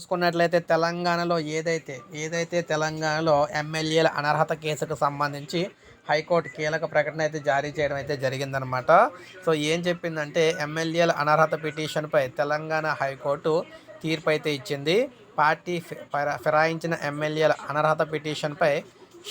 చూసుకున్నట్లయితే తెలంగాణలో ఏదైతే ఏదైతే తెలంగాణలో ఎమ్మెల్యేల అనర్హత కేసుకు సంబంధించి హైకోర్టు కీలక ప్రకటన అయితే జారీ చేయడం అయితే జరిగిందనమాట. సో ఏం చెప్పిందంటే ఎమ్మెల్యేల అనర్హత పిటిషన్పై తెలంగాణ హైకోర్టు తీర్పు అయితే ఇచ్చింది. పార్టీ ఫిరాయించిన ఎమ్మెల్యేల అనర్హత పిటిషన్పై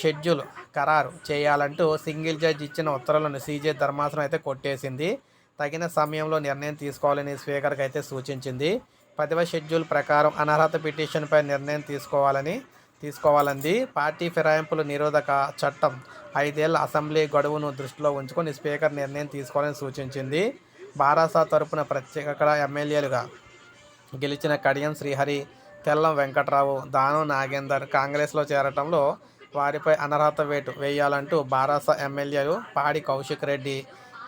షెడ్యూల్ ఖరారు చేయాలంటూ సింగిల్ జడ్జి ఇచ్చిన ఉత్తర్వులను సీజే ధర్మాసనం అయితే కొట్టేసింది. తగిన సమయంలో నిర్ణయం తీసుకోవాలని స్పీకర్కి అయితే సూచించింది. పదవ షెడ్యూల్ ప్రకారం అనర్హత పిటిషన్పై నిర్ణయం తీసుకోవాలని తీసుకోవాలంది. పార్టీ ఫిరాయింపుల నిరోధక చట్టం ఐదేళ్ళ అసెంబ్లీ గడువును దృష్టిలో ఉంచుకొని స్పీకర్ నిర్ణయం తీసుకోవాలని సూచించింది. బారాసా తరపున ప్రత్యేక ఎమ్మెల్యేలుగా గెలిచిన కడియం శ్రీహరి తెల్లం వెంకట్రావు దానం నాగేందర్ కాంగ్రెస్లో చేరటంలో వారిపై అనర్హత వేటు వేయాలంటూ బారాస ఎమ్మెల్యేలు పాడి కౌశిక్ రెడ్డి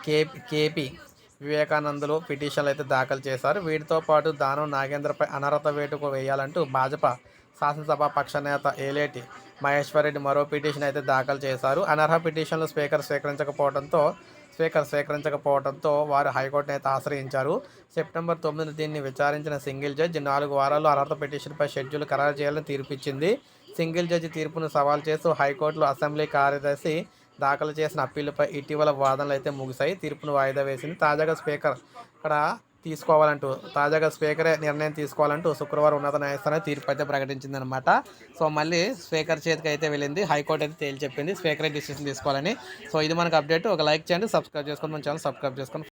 కే కేపీ వివేకానందలు పిటిషన్లు అయితే దాఖలు చేశారు. వీటితో పాటు దానం నాగేంద్రపై అనర్హత వేటుకు వేయాలంటూ భాజపా శాసనసభ పక్ష నేత ఏలేటి మహేశ్వర్ రెడ్డి మరో పిటిషన్ అయితే దాఖలు చేశారు. అనర్హ పిటిషన్లు స్పీకర్ స్వీకరించకపోవడంతో స్పీకర్ స్వీకరించకపోవడంతో వారు హైకోర్టును అయితే ఆశ్రయించారు. సెప్టెంబర్ తొమ్మిది దీన్ని విచారించిన సింగిల్ జడ్జి నాలుగు వారాల్లో అర్హత పిటిషన్పై షెడ్యూల్ ఖరారు చేయాలని తీర్పిచ్చింది. సింగిల్ జడ్జి తీర్పును సవాల్ చేస్తూ హైకోర్టులో అసెంబ్లీ కార్యదర్శి దాఖలు చేసిన అప్పీలుపై ఇటీవల వాదనలు అయితే ముగిశాయి. తీర్పును వాయిదా వేసింది తాజాగా స్పీకర్. ఇక్కడ తీసుకోవాలంటూ తాజాగా స్పీకరే నిర్ణయం తీసుకోవాలంటూ శుక్రవారం ఉన్నత న్యాయస్థానం తీర్పు అయితే ప్రకటించిందనమాట సో మళ్ళీ స్పీకర్ చేతికి అయితే వెళ్ళింది. హైకోర్టు అయితే తేల్చి చెప్పింది. స్పీకరే డిసిషన్ తీసుకోవాలని. సో ఇది మనకు అప్డేట్. ఒక లైక్ చేయండి. సబ్స్క్రైబ్ చేసుకొని మన ఛానల్ సబ్స్క్రైబ్ చేసుకొని